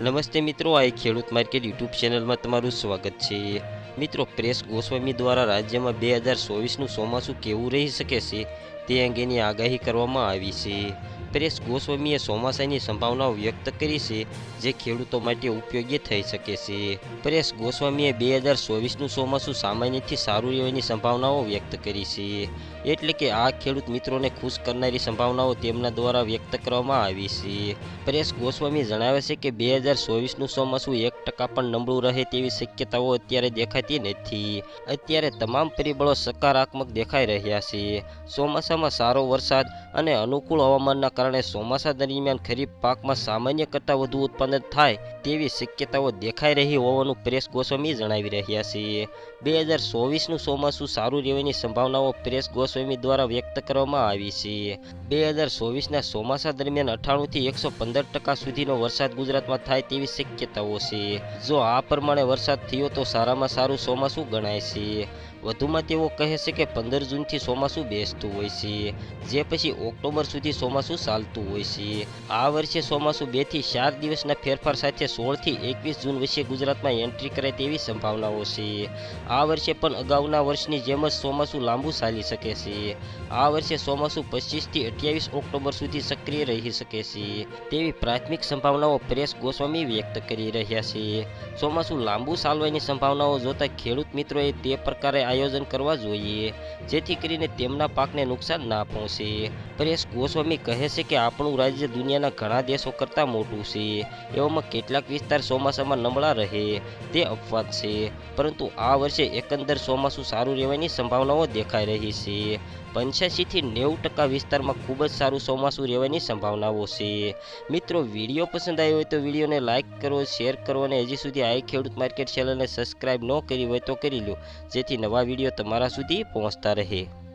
નમસ્તે મિત્રો, આ ખેડૂત માર્કેટ યુટ્યુબ ચેનલમાં તમારું સ્વાગત છે. મિત્રો, પ્રેસ ગોસ્વામી દ્વારા રાજ્યમાં બે હજાર ચોવીસનું ચોમાસું કેવું રહી શકે છે? તે અંગેની આગાહી કરવામાં આવી છે. પ્રેસ ગોસ્વામીએ ચોમાસાની સંભાવનાઓ વ્યક્ત કરી છે, જે ખેડૂતો માટે ઉપયોગી થઈ શકે છે. પ્રેસ ગોસ્વામીએ બે હજાર ચોવીસનું ચોમાસું સામાન્યથી સારું રહેવાની સંભાવનાઓ વ્યક્ત કરી છે. એટલે કે આ ખેડૂત મિત્રોને ખુશ કરનારી સંભાવનાઓ તેમના દ્વારા વ્યક્ત કરવામાં આવી છે. પ્રેસ ગોસ્વામી જણાવે છે કે બે હજાર ચોવીસનું ચોમાસું એક ટકા પણ નબળું રહે તેવી શક્યતાઓ અત્યારે દેખાતી નથી. અત્યારે તમામ પરિબળો સકારાત્મક દેખાઈ રહ્યા છે. ચોમાસામાં સારો વરસાદ અને અનુકૂળ હવામાનના કારણે ચોમાસા દરમિયાન ખરીફ પાકમાં સામાન્ય કરતાં વધુ ઉત્પાદન થાય તેવી શક્યતાઓ દેખાઈ રહી હોવાનું પ્રેસ ગોસ્વામી જણાવી રહ્યા છે બે હજાર ચોવીસનું ચોમાસું સારું રહેવાની સંભાવનાઓ પ્રેસ ગોસ્વામી દ્વારા વ્યક્ત કરવામાં આવી છે. બે હજાર ચોવીસના ચોમાસા દરમિયાન અઠાણુંથી એકસો પંદર ટકા સુધીનો વરસાદ ગુજરાતમાં થાય તેવી શક્યતાઓ છે. જો આ પ્રમાણે વરસાદ થયો તો સારામાં સારું ચોમાસું ગણાય છે. વધુમાં તેઓ કહે છે કે પંદર જૂનથી ચોમાસું બેસતું હોય છે. જે પછી ઓક્ટોબર સુધી ચોમાસું ચાલતું હોય છે. આ વર્ષે ચોમાસું બેથી ચાર દિવસના ફેરફાર સાથે સોળથી એકવીસ જૂન વચ્ચે ગુજરાતમાં એન્ટ્રી કરે તેવી સંભાવનાઓ છે. આ વર્ષે પણ અગાઉના વર્ષની જેમ જ ચોમાસું લાંબુ ચાલી શકે છે. આ વર્ષે ચોમાસું પચીસથી અઠ્યાવીસ ઓક્ટોબર સુધી સક્રિય રહી શકે છે, તેવી પ્રાથમિક સંભાવનાઓ પરેશ ગોસ્વામી વ્યક્ત કરી રહ્યા છે. ચોમાસું લાંબુ ચાલવાની સંભાવનાઓ જોતા ખેડૂત મિત્રોએ તે પ્રકારે આયોજન કરવા જોઈએ, જેથી કરીને તેમના પાકને નુકસાન ના પહોંચે પરેશ ગોસ્વામી કહે છે કે આપણું રાજ્ય દુનિયાના ઘણા દેશો કરતાં મોટું છે. એવામાં કેટલાક વિસ્તાર ચોમાસામાં નબળા રહે, તે અપવાદ છે. પરંતુ આ વર્ષે એકંદર ચોમાસું સારું રહેવાની સંભાવનાઓ દેખાઈ રહી છે. પંચ્યાસીથી નેવું ટકા વિસ્તારમાં ખૂબ જ સારું ચોમાસું રહેવાની સંભાવનાઓ છે. મિત્રો, વીડિયો પસંદ આવ્યો હોય તો વિડીયોને લાઇક કરો, શેર કરો અને હજી સુધી આ ખેડૂત માર્કેટ ચેનલને સબસ્ક્રાઇબ ન કરી હોય તો કરી લો. જેથી નવા વીડિયો તમારા સુધી પહોંચતા રહે.